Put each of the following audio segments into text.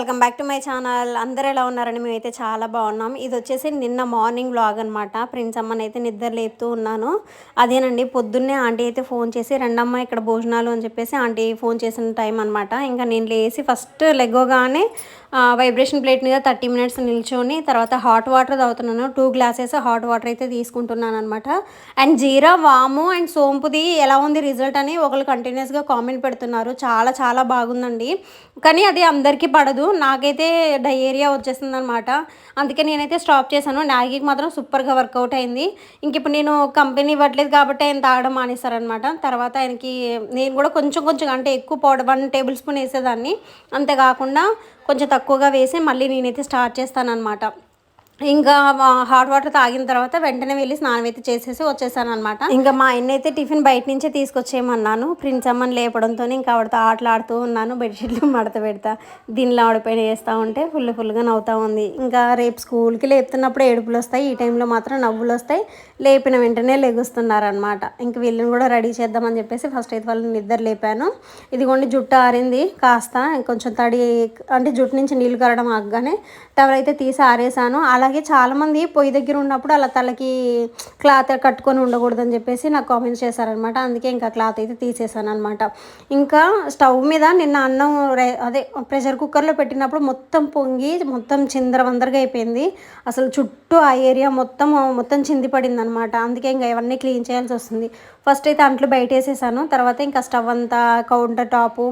Welcome back to my channel. అందరు ఎలా ఉన్నారని మేమైతే చాలా బాగున్నాం. ఇది వచ్చేసి నిన్న మార్నింగ్ వ్లాగ్ అనమాట ప్రిన్స్ అమ్మని అయితే నిద్ర లేపుతూ ఉన్నాను. అదేనండి పొద్దున్నే ఆంటీ అయితే ఫోన్ చేసి రెండమ్మ ఇక్కడ భోజనాలు అని చెప్పేసి ఆంటీ ఫోన్ చేసిన టైం అనమాట ఇంకా నేను లేచి ఫస్ట్ లెగ్గోగానే వైబ్రేషన్ ప్లేట్ మీద థర్టీ మినిట్స్ నిల్చొని తర్వాత హాట్ వాటర్ తాగుతున్నాను. టూ గ్లాసెస్ హాట్ వాటర్ అయితే తీసుకుంటున్నాను అనమాట అండ్ జీరా వాము అండ్ సోంపుది ఎలా ఉంది రిజల్ట్ అని ఒకళ్ళు కంటిన్యూస్గా కామెంట్ పెడుతున్నారు. చాలా చాలా బాగుందండి. కానీ అది అందరికీ పడదు. నాకైతే డయేరియా వచ్చేసింది అనమాట అందుకే నేనైతే స్టాప్ చేశాను. నాగికి మాత్రం సూపర్గా వర్కౌట్ అయింది. ఇంక ఇప్పుడు నేను కంపెనీ ఇవ్వట్లేదు కాబట్టి ఆయన తాగడం మానేశారనమాట తర్వాత ఆయనకి నేను కూడా కొంచెం కొంచెం అంటే ఎక్కువ పౌడర్ వన్ టేబుల్ స్పూన్ వేసేదాన్ని. అంతేకాకుండా కొంచెం తక్కువగా వేసి మళ్ళీ నేనైతే స్టార్ట్ చేస్తానన్నమాట. ఇంకా హాట్ వాటర్ తాగిన తర్వాత వెంటనే వెళ్ళి స్నానం అయితే చేసేసి వచ్చేసాను అనమాట ఇంకా మా ఆయన అయితే టిఫిన్ బయట నుంచే తీసుకొచ్చేయమన్నాను. ప్రిన్స్ అమ్మని లేపడంతో ఇంకా ఆవిడతో ఆటలాడుతూ ఉన్నాను. బెడ్షీట్లు మడత పెడతా దీనిలో ఆవిడపైన వేస్తూ ఉంటే ఫుల్ ఫుల్గా నవ్వుతూ ఉంది. ఇంకా రేపు స్కూల్కి లేపుతున్నప్పుడు ఏడుపులు వస్తాయి. ఈ టైంలో మాత్రం నవ్వులు వస్తాయి. లేపిన వెంటనే లెగుస్తున్నారనమాట ఇంక వీళ్ళని కూడా రెడీ చేద్దామని చెప్పేసి ఫస్ట్ అయితే వాళ్ళని నిద్ర లేపాను. ఇదిగోండి జుట్టు ఆరింది. కాస్త కొంచెం తడి అంటే జుట్టు నుంచి నీళ్ళు కరడం ఆగగానే టవర్ అయితే తీసి ఆరేసాను. అలా అలాగే చాలామంది పొయ్యి దగ్గర ఉన్నప్పుడు అలా తలకి క్లాత్ కట్టుకొని ఉండకూడదని చెప్పేసి నాకు కామెంట్స్ చేశారనమాట. అందుకే ఇంకా క్లాత్ అయితే తీసేసాను అనమాట ఇంకా స్టవ్ మీద నిన్న అన్నం రే- అదే ప్రెషర్ కుక్కర్లో పెట్టినప్పుడు మొత్తం పొంగి మొత్తం చిందరవందరగా అయిపోయింది. అసలు చుట్టూ ఆ ఏరియా మొత్తం మొత్తం చింది పడింది అనమాట అందుకే ఇంకా ఇవన్నీ క్లీన్ చేయాల్సి వస్తుంది. ఫస్ట్ అయితే అంట్లు బయట వేసేసాను తర్వాత ఇంకా స్టవ్ అంతా కౌంటర్ టాపు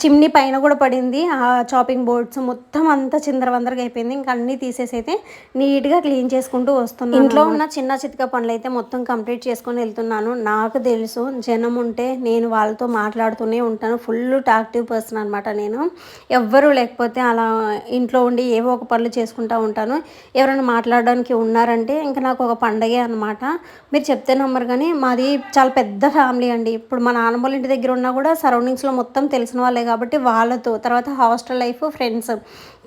చిమ్నీ పైన కూడా పడింది. ఆ చాపింగ్ బోర్డ్స్ మొత్తం అంతా చిందరవందరగా అయిపోయింది. ఇంకా అన్నీ తీసేసి అయితే నీట్గా క్లీన్ చేసుకుంటూ వస్తున్నాను ఇంట్లో ఉన్న చిన్న చితక పనులు అయితే మొత్తం కంప్లీట్ చేసుకొని వెళ్తున్నాను. నాకు తెలుసు జనం ఉంటే నేను వాళ్ళతో మాట్లాడుతూనే ఉంటాను. ఫుల్ టాక్టివ్ పర్సన్ అనమాట నేను. ఎవ్వరూ లేకపోతే అలా ఇంట్లో ఉండి ఏవో ఒక పనులు చేసుకుంటూ ఉంటాను. ఎవరైనా మాట్లాడడానికి ఉన్నారంటే ఇంకా నాకు ఒక పండగే అనమాట మీరు చెప్తే నమ్మరు కానీ మాది చాలా పెద్ద ఫ్యామిలీ అండి. ఇప్పుడు మా నాన్నమ్మ వాళ్ళ ఇంటి దగ్గర ఉన్నా కూడా సరౌండింగ్స్లో మొత్తం తెలిసిన వాళ్ళే కాబట్టి వాళ్ళతో తర్వాత హాస్టల్ లైఫ్ ఫ్రెండ్స్.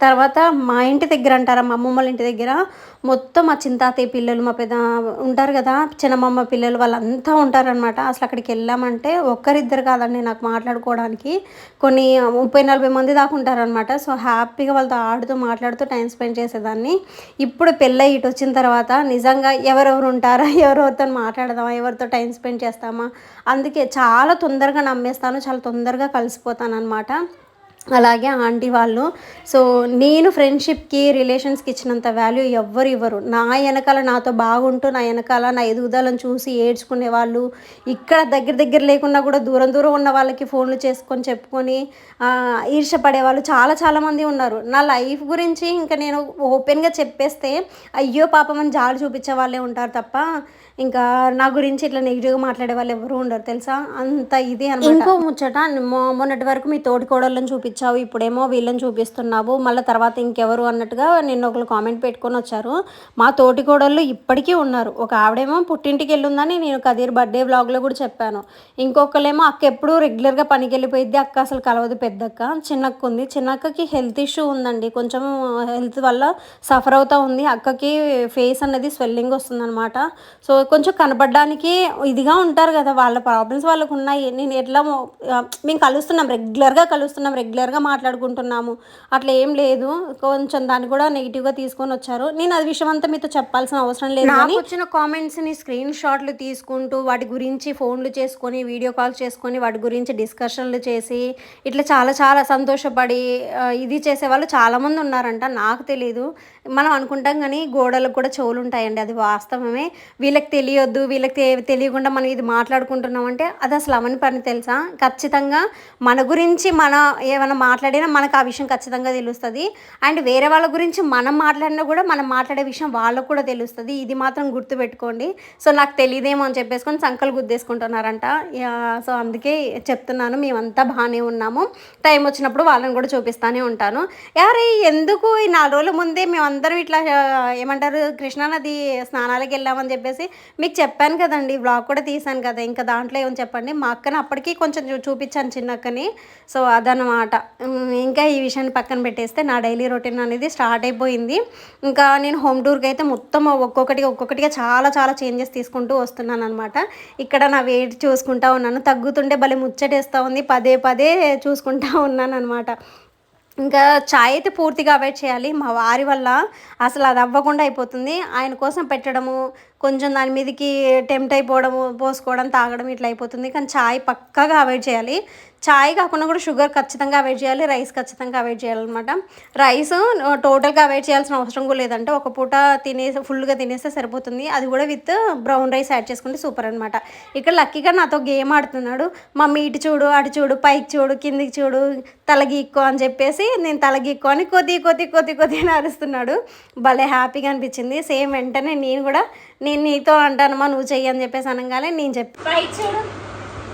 తర్వాత మా ఇంటి దగ్గర అంటారా మా అమ్మమ్మ వాళ్ళ ఇంటి దగ్గర మొత్తం మా చింతాతయ్య పిల్లలు మా పెద్ద ఉంటారు కదా చిన్నమ్మమ్మ పిల్లలు వాళ్ళంతా ఉంటారనమాట అసలు అక్కడికి వెళ్ళామంటే ఒక్కరిద్దరు కాదండి నాకు మాట్లాడుకోవడానికి. కొన్ని ముప్పై నలభై మంది దాకా ఉంటారనమాట సో హ్యాపీగా వాళ్ళతో ఆడుతూ మాట్లాడుతూ టైం స్పెండ్ చేసేదాన్ని. ఇప్పుడు పెళ్ళై ఇటు వచ్చిన తర్వాత నిజంగా ఎవరెవరు ఉంటారా ఎవరెవరితో మాట్లాడదామా ఎవరితో టైం స్పెండ్ చేస్తామా? అందుకే చాలా తొందరగా నమ్మేస్తాను చాలా తొందరగా కలిసిపోతాను అనమాట అలాగే ఆంటీ వాళ్ళు. సో నేను ఫ్రెండ్షిప్కి రిలేషన్స్కి ఇచ్చినంత వాల్యూ ఎవ్వరు ఇవ్వరు. నా వెనకాల నాతో బాగుంటూ నా వెనకాల నా ఎదుగుదలను చూసి ఏడ్చుకునే వాళ్ళు ఇక్కడ దగ్గర దగ్గర లేకున్నా కూడా దూరం దూరం ఉన్న వాళ్ళకి ఫోన్లు చేసుకొని చెప్పుకొని ఈర్షపడే వాళ్ళు చాలా చాలామంది ఉన్నారు. నా లైఫ్ గురించి ఇంకా నేను ఓపెన్గా చెప్పేస్తే అయ్యో పాపం అని జాలి చూపించే వాళ్ళే ఉంటారు తప్ప ఇంకా నా గురించి ఇట్లా నెగిటివ్గా మాట్లాడే వాళ్ళు ఎవరు ఉండరు తెలుసా? అంత ఇది అనమాట ఇంకో ముచ్చట మొన్నటి వరకు మీ తోటి కోడళ్ళని చూపించావు ఇప్పుడేమో వీళ్ళని చూపిస్తున్నావు మళ్ళీ తర్వాత ఇంకెవరు అన్నట్టుగా నిన్న ఒకరు కామెంట్ పెట్టుకొని వచ్చారు. మా తోటి కోడళ్ళు ఇప్పటికీ ఉన్నారు. ఒక ఆవిడేమో పుట్టింటికి వెళ్ళిందని నేను కదీర్ బర్త్డే వ్లాగ్లో కూడా చెప్పాను. ఇంకొకళ్ళేమో అక్క ఎప్పుడు రెగ్యులర్గా పనికి వెళ్ళిపోయిద్ది అక్క అసలు కలవదు పెద్దక్క. చిన్నక్క ఉంది. చిన్నక్కకి హెల్త్ ఇష్యూ ఉందండి. కొంచెం హెల్త్ వల్ల సఫర్ అవుతూ ఉంది. అక్కకి ఫేస్ అనేది స్వెల్లింగ్ వస్తుందన్నమాట. సో కొంచెం కనపడడానికి ఇదిగా ఉంటారు కదా వాళ్ళ ప్రాబ్లమ్స్ వాళ్ళకు ఉన్నాయి. నేను ఎట్లా మేము కలుస్తున్నాం రెగ్యులర్గా కలుస్తున్నాం రెగ్యులర్గా మాట్లాడుకుంటున్నాము. అట్లా ఏం లేదు. కొంచెం దాన్ని కూడా నెగిటివ్గా తీసుకొని వచ్చారు. నేను అది విషయం అంతా మీతో చెప్పాల్సిన అవసరం లేదు నాకు వచ్చిన కామెంట్స్ని స్క్రీన్ షాట్లు తీసుకుంటూ వాటి గురించి ఫోన్లు చేసుకొని వీడియో కాల్ చేసుకొని వాటి గురించి డిస్కషన్లు చేసి ఇట్లా చాలా చాలా సంతోషపడి ఇది చేసే వాళ్ళు చాలామంది ఉన్నారంట. నాకు తెలియదు మనం అనుకుంటాం కానీ గోడలకు కూడా చెవులు ఉంటాయండి. అది వాస్తవమే. వీళ్ళకి తెలియొద్దు. వీళ్ళకి తెలియకుండా మనం ఇది మాట్లాడుకుంటున్నాం అంటే అది అసలు అవని పని తెలుసా? ఖచ్చితంగా మన గురించి మన ఏమైనా మనం మాట్లాడినా మనకు ఆ విషయం ఖచ్చితంగా తెలుస్తుంది. అండ్ వేరే వాళ్ళ గురించి మనం మాట్లాడినా కూడా మనం మాట్లాడే విషయం వాళ్ళకు కూడా తెలుస్తుంది. ఇది మాత్రం గుర్తుపెట్టుకోండి సో నాకు తెలియదేమో అని చెప్పేసుకొని సంకలు గుద్దేసుకుంటున్నారంట. యా, సో అందుకే చెప్తున్నాను. మేమంతా బాగానే ఉన్నాము. టైం వచ్చినప్పుడు వాళ్ళని కూడా చూపిస్తానే ఉంటాను. యారే ఎందుకు ఈ నాలుగు రోజుల ముందే మేమందరం ఇట్లా ఏమంటారు కృష్ణానది స్నానాలకు వెళ్ళామని చెప్పేసి మీకు చెప్పాను కదండి. బ్లాగ్ కూడా తీశాను కదా. ఇంకా దాంట్లో ఏమని చెప్పండి? మా అక్కని అప్పటికీ కొంచెం చూ- చూపించాను చిన్న అక్కని సో అదనమాట ఇంకా ఈ విషయాన్ని పక్కన పెట్టేస్తే నా డైలీ రొటీన్ అనేది స్టార్ట్ అయిపోయింది. ఇంకా నేను హోమ్ టూర్కి అయితే మొత్తం ఒక్కొక్కటిగా ఒక్కొక్కటిగా చాలా చాలా చేంజెస్ తీసుకుంటూ వస్తున్నాను అనమాట ఇక్కడ నా వెయిట్ చూసుకుంటా ఉన్నాను. తగ్గుతుంటే భలే ముచ్చటేస్తూ ఉంది. పదే పదే చూసుకుంటా ఉన్నాను అనమాట ఇంకా చాయ్ అయితే పూర్తిగా అవాయిడ్ చేయాలి. మా వారి వల్ల అసలు అది అవ్వకుండా అయిపోతుంది. ఆయన కోసం పెట్టడము కొంచెం దాని మీదకి టెంప్ట్ అయిపోవడం పోసుకోవడం తాగడం ఇట్లా అయిపోతుంది. కానీ చాయ్ పక్కాగా అవాయిడ్ చేయాలి. చాయ్ కాకుండా కూడా షుగర్ ఖచ్చితంగా అవాయిడ్ చేయాలి. రైస్ ఖచ్చితంగా అవాయిడ్ చేయాలన్నమాట. రైస్ టోటల్గా అవాయిడ్ చేయాల్సిన అవసరం కూడా లేదంటే ఒక పూట తినేసి ఫుల్గా తినేస్తే సరిపోతుంది. అది కూడా విత్ బ్రౌన్ రైస్ యాడ్ చేసుకుంటే సూపర్ అనమాట ఇక్కడ లక్కీగా నాతో గేమ్ ఆడుతున్నాడు. మమ్మీ ఇటు చూడు అటు చూడు పైకి చూడు కిందికి చూడు తలగీక్కో అని చెప్పేసి నేను తలగీక్కో అని కొద్ది కొద్ది కొద్ది కొద్ది అని అరుస్తున్నాడు. భలే హ్యాపీగా అనిపించింది. సేమ్ వెంటనే నేను కూడా నేను నీతో అంటానమ్మా నువ్వు చెయ్యి అని చెప్పేసి అనగానే నేను చెప్పి. పైకి చూడు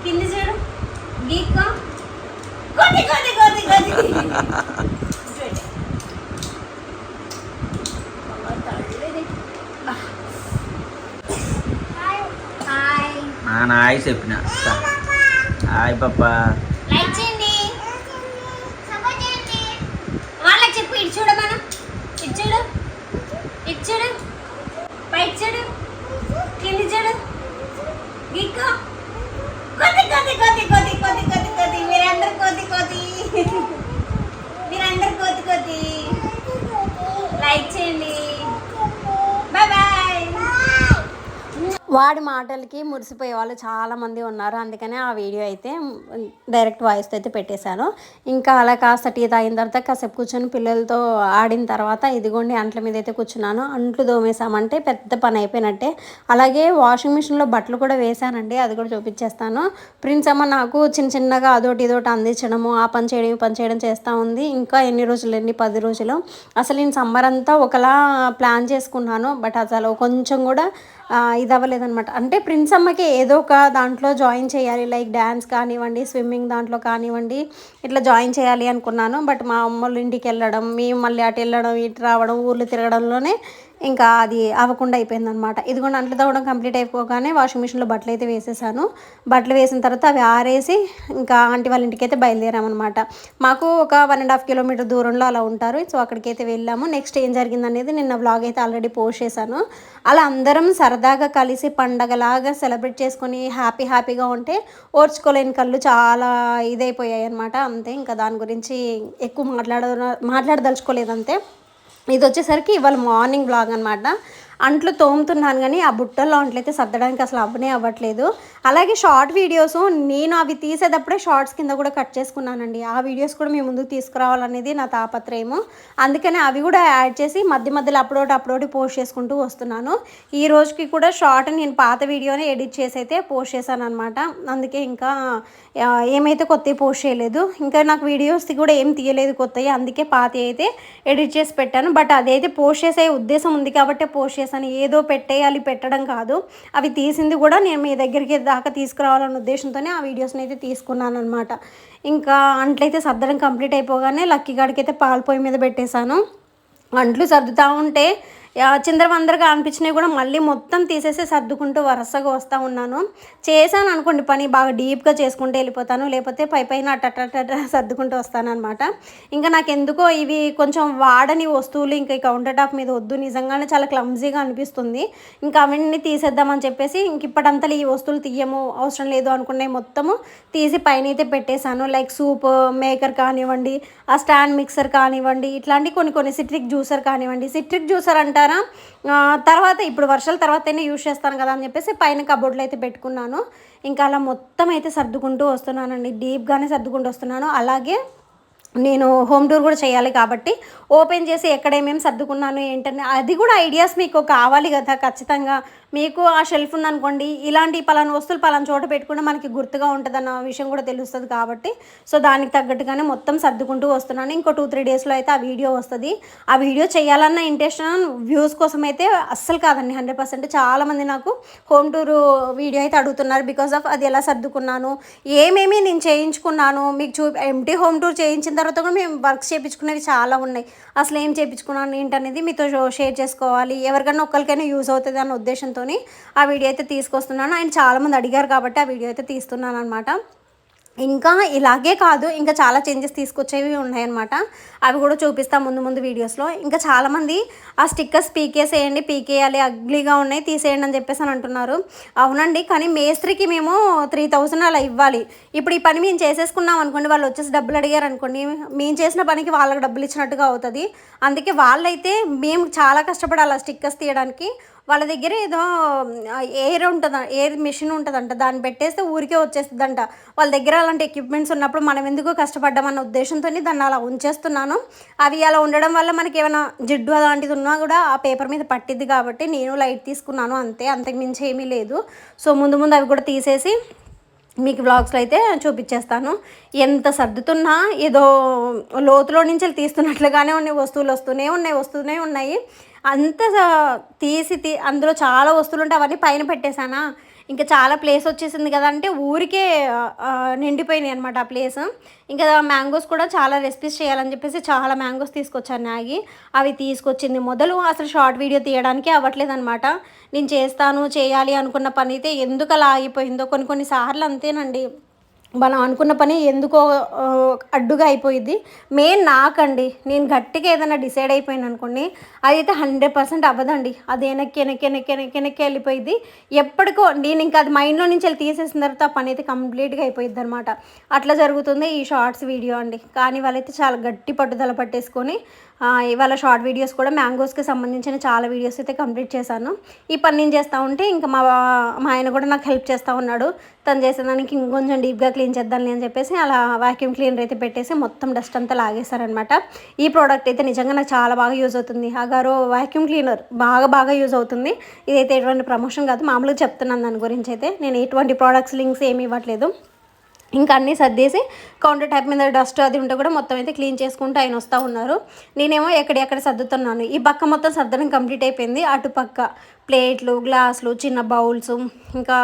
కింది చూడు గీక్కో కొద్ది కొద్ది కొద్ది కొద్ది. హాయ్ నాన్న హాయ్ చెప్పిన. హాయ్ పప్పా లైక్ చేయండి సపోర్ట్ చేయండి వాళ్ళకి చెప్పు ఇటు చూడ మనం ఇటు చూడు ఇటు చూడు పైకి చూడు కింది చూడు గిక్కో కొద్ది కొద్ది కొద్ది కొద్ది కొద్ది కొద్ది కొద్ది మీరందరూ కొద్ది కొద్ది మీరందరూ కొద్ది కొద్ది లైక్ చేయండి బాయ్ బాయ్ వాడి మాటలకి మురిసిపోయే వాళ్ళు చాలామంది ఉన్నారు. అందుకనే ఆ వీడియో అయితే డైరెక్ట్ వాయిస్తో అయితే పెట్టేశాను. ఇంకా అలా కాస్త టీ తాగిన తర్వాత కాసేపు కూర్చొని పిల్లలతో ఆడిన తర్వాత ఇదిగోండి అంట్ల మీద అయితే కూర్చున్నాను. అంట్లు దోమేశామంటే పెద్ద పని అయిపోయినట్టే. అలాగే వాషింగ్ మిషన్లో బట్టలు కూడా వేశానండి. అది కూడా చూపించేస్తాను. ప్రిన్స్ అమ్మ నాకు చిన్న చిన్నగా అదోటి ఇదోటి అందించడము ఆ పని చేయడం ఈ పని చేయడం చేస్తూ ఉంది. ఇంకా ఎన్ని రోజులు ఎన్ని పది రోజులు. అసలు నేను సమ్మర్ అంతా ఒకలా ప్లాన్ చేసుకున్నాను. బట్ అసలు కొంచెం కూడా ఇది అవ్వలేదనమాట అంటే ప్రిన్స్ అమ్మకి ఏదో ఒక దాంట్లో జాయిన్ చేయాలి లైక్ డ్యాన్స్ కానివ్వండి స్విమ్మింగ్ దాంట్లో కానివ్వండి ఇట్లా జాయిన్ చేయాలి అనుకున్నాను. బట్ మా అమ్మ ఇంటికి వెళ్ళడం మేము మళ్ళీ అటు వెళ్ళడం ఇటు రావడం ఊర్లు తిరగడంలోనే ఇంకా అది అవ్వకుండా అయిపోయిందనమాట ఇది కూడా అంట్లు తవ్వడం కంప్లీట్ అయిపోగానే వాషింగ్ మిషన్లో బట్టలు అయితే వేసేసాను. బట్టలు వేసిన తర్వాత అవి ఆరేసి ఇంకా ఆంటీ వాళ్ళ ఇంటికి అయితే బయలుదేరామన్నమాట. మాకు ఒక వన్ అండ్ హాఫ్ కిలోమీటర్ దూరంలో అలా ఉంటారు. సో అక్కడికైతే వెళ్ళాము. నెక్స్ట్ ఏం జరిగింది అనేది నిన్న వ్లాగ్ అయితే ఆల్రెడీ పోస్ట్ చేశాను. అలా అందరం సరదాగా కలిసి పండగలాగా సెలబ్రేట్ చేసుకొని హ్యాపీ హ్యాపీగా ఉంటే ఓర్చుకోలేని కళ్ళు చాలా ఇదైపోయాయి అనమాట అంతే ఇంకా దాని గురించి ఎక్కువ మాట్లాడ మాట్లాడదలుచుకోలేదంతే. ఇది వచ్చేసరికి ఇవాళ మార్నింగ్ బ్లాగ్ అనమాట అంట్లు తోముతున్నాను కానీ ఆ బుట్టల్లో అంట్లయితే సర్దడానికి అసలు అవ్వనే అవ్వట్లేదు. అలాగే షార్ట్ వీడియోస్ నేను అవి తీసేటప్పుడే షార్ట్స్ కింద కూడా కట్ చేసుకున్నానండి. ఆ వీడియోస్ కూడా మీ ముందుకు తీసుకురావాలనేది నా తాపత్రయము. అందుకని అవి కూడా యాడ్ చేసి మధ్య మధ్యలో అప్లోడ్ అప్లోడ్ పోస్ట్ చేసుకుంటూ వస్తున్నాను. ఈ రోజుకి కూడా షార్ట్ నేను పాత వీడియోని ఎడిట్ చేసి అయితే పోస్ట్ చేశాను అనమాట అందుకే ఇంకా ఏమైతే కొత్తవి పోస్ట్ చేయలేదు. ఇంకా నాకు వీడియోస్ కూడా ఏం తీయలేదు కొత్తవి. అందుకే పాత అయితే ఎడిట్ చేసి పెట్టాను. బట్ అదైతే పోస్ట్ చేసే ఉద్దేశం ఉంది కాబట్టి పోస్ట్ అని ఏదో పెట్టేయాలి పెట్టడం కాదు. అవి తీసింది కూడా నేను మీ దగ్గరికి దాకా తీసుకురావాలన్న ఉద్దేశంతోనే ఆ వీడియోస్ని అయితే తీసుకున్నాను అనమాట ఇంకా అంట్లయితే సర్దడం కంప్లీట్ అయిపోగానే లక్కీ గాడికి అయితే పాల పొయ్యి మీద పెట్టేశాను. అంట్లు సర్దుతూ ఉంటే చిందరవందరగా అనిపించినవి కూడా మళ్ళీ మొత్తం తీసేసి సర్దుకుంటూ వరుసగా వస్తూ ఉన్నాను. చేశాను అనుకోండి పని బాగా డీప్గా చేసుకుంటూ వెళ్ళిపోతాను. లేకపోతే పై పైన అట్టట సర్దుకుంటూ వస్తాను అనమాట ఇంకా నాకు ఎందుకో ఇవి కొంచెం వాడని వస్తువులు ఇంకా కౌంటర్ టాప్ మీద వద్దు. నిజంగానే చాలా క్లమ్జీగా అనిపిస్తుంది. ఇంకా అవన్నీ తీసేద్దామని చెప్పేసి ఇంక ఇప్పటంతా ఈ వస్తువులు తీయము అవసరం లేదు అనుకున్నాయి మొత్తము తీసి పైన అయితే పెట్టేశాను. లైక్ సూప్ మేకర్ కానివ్వండి ఆ స్టాండ్ మిక్సర్ కానివ్వండి ఇట్లాంటి కొన్ని కొన్ని సిట్రిక్ జ్యూసర్ కానివ్వండి. సిట్రిక్ జ్యూసర్ అంటే అంటారా తర్వాత ఇప్పుడు వర్షాల తర్వాతనే యూజ్ చేస్తాను కదా అని చెప్పేసి పైన కబోర్డ్లో అయితే పెట్టుకున్నాను. ఇంకా అలా మొత్తం అయితే సర్దుకుంటూ వస్తున్నానండి. డీప్గానే సర్దుకుంటూ వస్తున్నాను. అలాగే నేను హోమ్ టూర్ కూడా చేయాలి కాబట్టి ఓపెన్ చేసి ఎక్కడ ఏమేమి సర్దుకున్నాను ఏంటని అది కూడా ఐడియాస్ మీకు కావాలి కదా ఖచ్చితంగా. మీకు ఆ షెల్ఫ్ ఉందనుకోండి ఇలాంటి పలానా వస్తువులు పలానా చోట పెట్టుకుంటే మనకి గుర్తుగా ఉంటుందన్న విషయం కూడా తెలుస్తుంది కాబట్టి. సో దానికి తగ్గట్టుగానే మొత్తం సర్దుకుంటూ వస్తున్నాను. ఇంకో టూ త్రీ డేస్లో అయితే ఆ వీడియో వస్తుంది. ఆ వీడియో చేయాలన్న ఇంటెన్షన్ వ్యూస్ కోసం అయితే అస్సలు కాదండి. హండ్రెడ్ పర్సెంట్ చాలామంది నాకు హోమ్ టూర్ వీడియో అయితే అడుగుతున్నారు. బికాస్ ఆఫ్ అది ఎలా సర్దుకున్నాను ఏమేమి నేను చేయించుకున్నాను మీకు చూ ఎంటీ హోమ్ టూర్ చేయించిన తర్వాత కూడా మేము వర్క్స్ చేయించుకునేవి చాలా ఉన్నాయి. అసలు ఏం చేయించుకున్నాను ఏంటనేది మీతో షేర్ చేసుకోవాలి. ఎవరికైనా ఒక్కరికైనా యూజ్ అవుతుంది అన్న ఉద్దేశంతో ఆ వీడియో అయితే తీసుకొస్తున్నాను. ఆయన చాలామంది అడిగారు కాబట్టి ఆ వీడియో అయితే తీస్తున్నాను అనమాట ఇంకా ఇలాగే కాదు ఇంకా చాలా చేంజెస్ తీసుకొచ్చేవి ఉన్నాయన్నమాట. అవి కూడా చూపిస్తాం ముందు ముందు వీడియోస్లో ఇంకా చాలామంది ఆ స్టిక్కర్స్ పీకేసేయండి పీకేయాలి అగ్లీగా ఉన్నాయి తీసేయండి అని చెప్పేసి అని అంటున్నారు. అవునండి కానీ మేస్త్రికి మేము త్రీ థౌజండ్ అలా ఇవ్వాలి. ఇప్పుడు ఈ పని మేము చేసేసుకున్నాం అనుకోండి వాళ్ళు వచ్చేసి డబ్బులు అడిగారు అనుకోండి మేము చేసిన పనికి వాళ్ళకి డబ్బులు ఇచ్చినట్టుగా అవుతుంది. అందుకే వాళ్ళైతే మేము చాలా కష్టపడాలి ఆ స్టిక్కర్స్ తీయడానికి. వాళ్ళ దగ్గర ఏదో ఎయిర్ ఉంటుంది ఎయిర్ మిషన్ ఉంటుందంట. దాన్ని పెట్టేస్తే ఊరికే వచ్చేస్తుందంట. వాళ్ళ దగ్గర అలాంటి ఎక్విప్మెంట్స్ ఉన్నప్పుడు మనం ఎందుకు కష్టపడ్డామన్న ఉద్దేశంతో దాన్ని అలా ఉంచేస్తున్నాను. అవి అలా ఉండడం వల్ల మనకి ఏమైనా జిడ్డు అలాంటిది ఉన్నా కూడా ఆ పేపర్ మీద పట్టిద్ది కాబట్టి నేను లైట్ తీసుకున్నాను అంతే. అంతకు మించి ఏమీ లేదు. సో ముందు ముందు అవి కూడా తీసేసి మీకు బ్లాగ్స్లో అయితే చూపించేస్తాను ఎంత సర్దుతున్నా ఏదో లోతులో నుంచి తీస్తున్నట్లుగానే ఉన్నాయి వస్తువులు వస్తూనే ఉన్నాయి వస్తూనే ఉన్నాయి. అంత తీసి తీ అందులో చాలా వస్తువులు ఉంటే అవన్నీ పైన పెట్టేశానా? ఇంకా చాలా ప్లేస్ వచ్చేసింది కదా అంటే ఊరికే నిండిపోయినాయి అనమాట ఆ ప్లేస్ ఇంకా మ్యాంగోస్ కూడా చాలా రెసిపీస్ చేయాలని చెప్పేసి చాలా మ్యాంగోస్ తీసుకొచ్చాను నాగి అవి తీసుకొచ్చింది. మొదలు అసలు షార్ట్ వీడియో తీయడానికి అవ్వట్లేదు అనమాట నేను చేస్తాను చేయాలి అనుకున్న పని అయితే ఎందుకు అలా ఆగిపోయిందో కొన్ని కొన్ని సార్లు అంతేనండి. మనం అనుకున్న పని ఎందుకో అడ్డుగా అయిపోయింది మెయిన్ నాకండి. నేను గట్టిగా ఏదైనా డిసైడ్ అయిపోయాను అనుకోండి అదైతే హండ్రెడ్ పర్సెంట్ అవ్వదండి. అది వెనక్కి వెనక్కి వెనక్కి వెనక్కి వెనక్కి వెళ్ళిపోయింది ఎప్పటికో నేను ఇంకా అది మైండ్లో నుంచి వెళ్ళి తీసేసిన తర్వాత ఆ పని అయితే కంప్లీట్గా అయిపోయింది అనమాట అట్లా జరుగుతుంది ఈ షార్ట్స్ వీడియో అండి. కానీ వాళ్ళైతే చాలా గట్టి పట్టుదల పట్టేసుకొని ఇవాళ షార్ట్ వీడియోస్ కూడా మ్యాంగోస్కి సంబంధించిన చాలా వీడియోస్ అయితే కంప్లీట్ చేశాను. ఈ పని నేను చేస్తూ ఉంటే ఇంకా మా మా ఆయన కూడా నాకు హెల్ప్ చేస్తూ ఉన్నాడు. తను చేసేదానికి ఇంకొంచెం డీప్గా క్లీన్ చేద్దాంలే అని చెప్పేసి అలా వాక్యూమ్ క్లీనర్ అయితే పెట్టేసి మొత్తం డస్ట్ అంతా లాగేశారనమాట ఈ ప్రోడక్ట్ అయితే నిజంగా నాకు చాలా బాగా యూజ్ అవుతుంది. అగారో వాక్యూమ్ క్లీనర్ బాగా బాగా యూజ్ అవుతుంది. ఇదైతే ఎటువంటి ప్రమోషన్ కాదు. మామూలుగా చెప్తున్నాను దాని గురించి అయితే. నేను ఎటువంటి ప్రోడక్ట్స్ లింక్స్ ఏమి ఇవ్వట్లేదు. ఇంకా అన్నీ సర్దేసి కౌంటర్ టైప్ మీద డస్ట్ అది ఉంటే కూడా మొత్తం అయితే క్లీన్ చేసుకుంటూ ఆయన వస్తూ ఉన్నారు. నేనేమో ఎక్కడెక్కడ సర్దుతున్నాను. ఈ పక్క మొత్తం సర్దడం కంప్లీట్ అయిపోయింది. అటు పక్క ప్లేట్లు గ్లాసులు చిన్న బౌల్స్ ఇంకా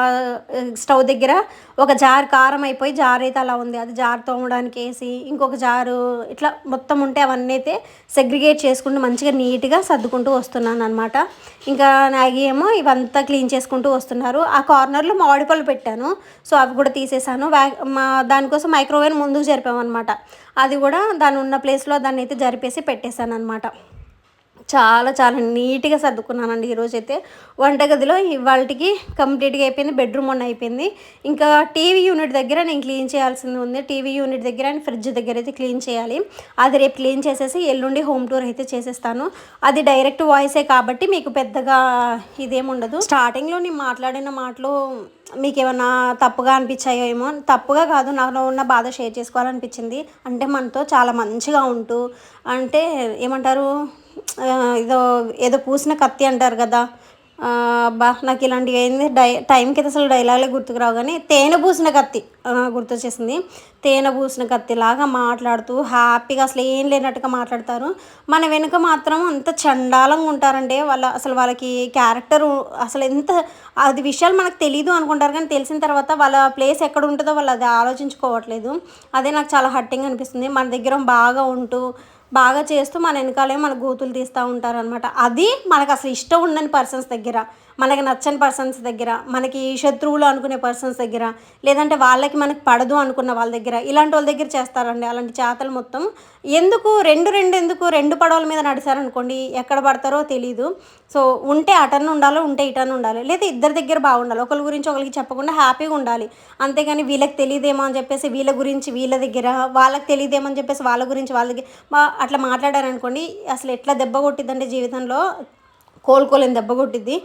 స్టవ్ దగ్గర ఒక జార్ కారం అయిపోయి జార్ అయితే అలా ఉంది. అది జార్ తోమడానికి వేసి ఇంకొక జారు ఇట్లా మొత్తం ఉంటే అవన్నీ అయితే సెగ్రిగేట్ చేసుకుంటూ మంచిగా నీట్గా సర్దుకుంటూ వస్తున్నాను అనమాట ఇంకా నాగి ఏమో ఇవంతా క్లీన్ చేసుకుంటూ వస్తున్నారు. ఆ కార్నర్లో మామిడిపళ్ళు పెట్టాను. సో అవి కూడా తీసేసాను. మా దానికోసం మైక్రోవేవ్ ముందుకు జరిపామన్నమాట. అది కూడా దాని ఉన్న ప్లేస్లో దాన్ని అయితే జరిపేసి పెట్టేశాను అనమాట చాలా చాలా నీట్గా సర్దుకున్నానండి. ఈరోజు అయితే వంటగదిలో ఇవాళకి కంప్లీట్గా అయిపోయింది. బెడ్రూమ్ వన్ అయిపోయింది. ఇంకా టీవీ యూనిట్ దగ్గర నేను క్లీన్ చేయాల్సింది ఉంది. టీవీ యూనిట్ దగ్గర అండ్ ఫ్రిడ్జ్ దగ్గర అయితే క్లీన్ చేయాలి. అది రేపు క్లీన్ చేసేసి ఎల్లుండి హోమ్ టూర్ అయితే చేసేస్తాను. అది డైరెక్ట్ వాయిసే కాబట్టి మీకు పెద్దగా ఇదేముండదు. ఉండదు స్టార్టింగ్లో నేను మాట్లాడిన మాటలు మీకు ఏమన్నా తప్పుగా అనిపించాయో ఏమో తప్పుగా కాదు నాలో ఉన్న బాధ షేర్ చేసుకోవాలనిపించింది. అంటే మనతో చాలా మంచిగా ఉంటూ అంటే ఏమంటారు ఏదో ఏదో పూసిన కత్తి అంటారు కదా. బా నాకు ఇలాంటివి ఏంది? డై టైంకి అయితే అసలు డైలాగ్లే గుర్తుకు రావు కానీ తేనె పూసిన కత్తి గుర్తొచ్చేసింది. తేనె పూసిన కత్తిలాగా మాట్లాడుతూ హ్యాపీగా అసలు ఏం లేనట్టుగా మాట్లాడతారు. మన వెనుక మాత్రం అంత చండాలంగా ఉంటారంటే వాళ్ళ అసలు వాళ్ళకి క్యారెక్టర్ అసలు ఎంత అది విషయాలు మనకు తెలియదు అనుకుంటారు కానీ తెలిసిన తర్వాత వాళ్ళ ప్లేస్ ఎక్కడ ఉంటుందో వాళ్ళు అది ఆలోచించుకోవట్లేదు. అదే నాకు చాలా హట్టింగ్ అనిపిస్తుంది. మన దగ్గర బాగా ఉంటూ బాగా చేస్తూ మన వెనకాలే మన గోతులు తీస్తూ ఉంటారనమాట అది మనకు అసలు ఇష్టం ఉండని పర్సన్స్ దగ్గర. మనకి నచ్చని పర్సన్స్ దగ్గర మనకి శత్రువులు అనుకునే పర్సన్స్ దగ్గర లేదంటే వాళ్ళకి మనకి పడదు అనుకున్న వాళ్ళ దగ్గర ఇలాంటి వాళ్ళ దగ్గర చేస్తారండి. అలాంటి చేతలు మొత్తం ఎందుకు రెండు రెండు ఎందుకు రెండు పడవల మీద నడిచారనుకోండి ఎక్కడ పడతారో తెలీదు. సో ఉంటే అటన్ ఉండాలి ఉంటే ఇటన్ ఉండాలి లేదా ఇద్దరి దగ్గర బాగుండాలి ఒకరి గురించి ఒకరికి చెప్పకుండా హ్యాపీగా ఉండాలి. అంతేగాని వీళ్ళకి తెలియదేమో అని చెప్పేసి వీళ్ళ గురించి వీళ్ళ దగ్గర వాళ్ళకి తెలియదేమో అని చెప్పేసి వాళ్ళ గురించి వాళ్ళ దగ్గర మా- అట్లా మాట్లాడారనుకోండి అసలు ఎట్లా దెబ్బ కొట్టిద్దంటే జీవితంలో? కోలుకోలేని దెబ్బ కొట్టిద్ది.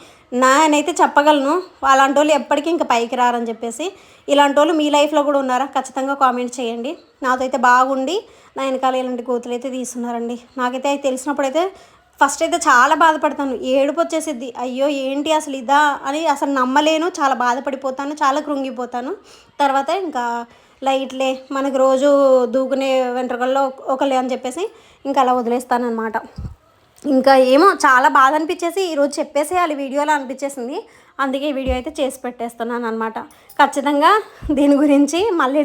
నానైతే చెప్పగలను అలాంటి వాళ్ళు ఎప్పటికీ ఇంకా పైకి రారని చెప్పేసి. ఇలాంటి వాళ్ళు మీ లైఫ్లో కూడా ఉన్నారా? ఖచ్చితంగా కామెంట్ చేయండి. నాతో అయితే బాగుండి. నా వెనకాల ఇలాంటి కోతులు అయితే తీస్తున్నారండి. నాకైతే అది తెలిసినప్పుడైతే ఫస్ట్ అయితే చాలా బాధపడతాను. ఏడుపు వచ్చేసిద్ది. అయ్యో ఏంటి అసలు ఇదా అని అసలు నమ్మలేను. చాలా బాధపడిపోతాను. చాలా కృంగిపోతాను. తర్వాత ఇంకా లైట్లే మనకు రోజు దూకునే వెంట్రుకల్లో ఒకలే అని చెప్పేసి ఇంకా అలా వదిలేస్తాను అనమాట ఇంకా ఏమో చాలా బాధ అనిపించేసి ఈరోజు చెప్పేసేయాలి వీడియోలో అనిపించేసింది. అందుకే ఈ వీడియో అయితే చేసి పెట్టేస్తున్నాను అనమాట ఖచ్చితంగా దీని గురించి మళ్ళీ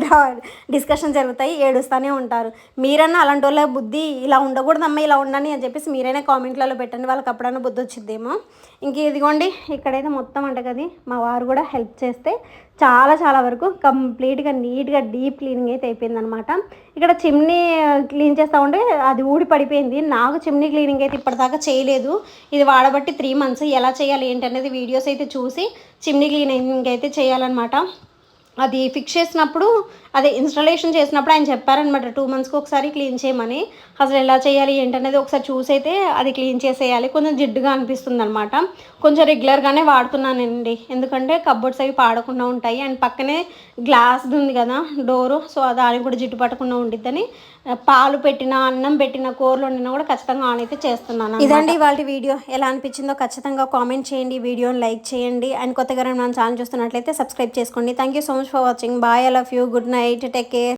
డిస్కషన్ జరుగుతాయి ఏడుస్తూనే ఉంటారు. మీరన్నా అలాంటి వాళ్ళ బుద్ధి ఇలా ఉండకూడదమ్మా ఇలా ఉండని అని చెప్పేసి మీరైనా కామెంట్లలో పెట్టండి వాళ్ళకి అప్పుడన్నా బుద్ధి వచ్చిద్దేమో ఇంక ఇదిగోండి ఇక్కడైతే మొత్తం అంట కదా మా వారు కూడా హెల్ప్ చేస్తే చాలా చాలా వరకు కంప్లీట్గా నీట్గా డీప్ క్లీనింగ్ అయితే అయిపోయింది అనమాట ఇక్కడ చిమ్నీ క్లీన్ చేస్తూ ఉంటే అది ఊడి పడిపోయింది. నాకు చిమ్నీ క్లీనింగ్ అయితే ఇప్పటిదాకా చేయలేదు. ఇది వాడబట్టి త్రీ మంత్స్ ఎలా చేయాలి ఏంటి అనేది వీడియోస్ అయితే చూసి చిమ్నీ క్లీనింగ్ అయితే చేయాలన్నమాట. అది ఫిక్స్ చేసినప్పుడు అదే ఇన్స్టాలేషన్ చేసినప్పుడు ఆయన చెప్పారనమాట టూ మంత్స్కి ఒకసారి క్లీన్ చేయమని. అసలు ఎలా చేయాలి ఏంటనేది ఒకసారి చూసైతే అది క్లీన్ చేసేయాలి. కొంచెం జిడ్డుగా అనిపిస్తుంది అనమాట కొంచెం రెగ్యులర్గానే వాడుతున్నానండి. ఎందుకంటే కబోర్డ్స్ అవి పాడకుండా ఉంటాయి. అండ్ పక్కనే గ్లాస్ ఉంది కదా డోరు సో దానికి కూడా జిడ్డు పట్టకుండా ఉండిద్దని. పాలు పెట్టిన అన్నం పెట్టిన కూరలు వండినా కూడా ఖచ్చితంగా ఆన్ అయితే చేస్తున్నాను ఇదండి ఇవాళ వీడియో. ఎలా అనిపించిందో ఖచ్చితంగా కామెంట్ చేయండి వీడియోని లైక్ చేయండి. అండ్ కొత్తగా మన ఛానల్ చూస్తున్నట్లయితే సబ్స్క్రైబ్ చేసుకోండి. Thank you so much for watching bye I love you good night take care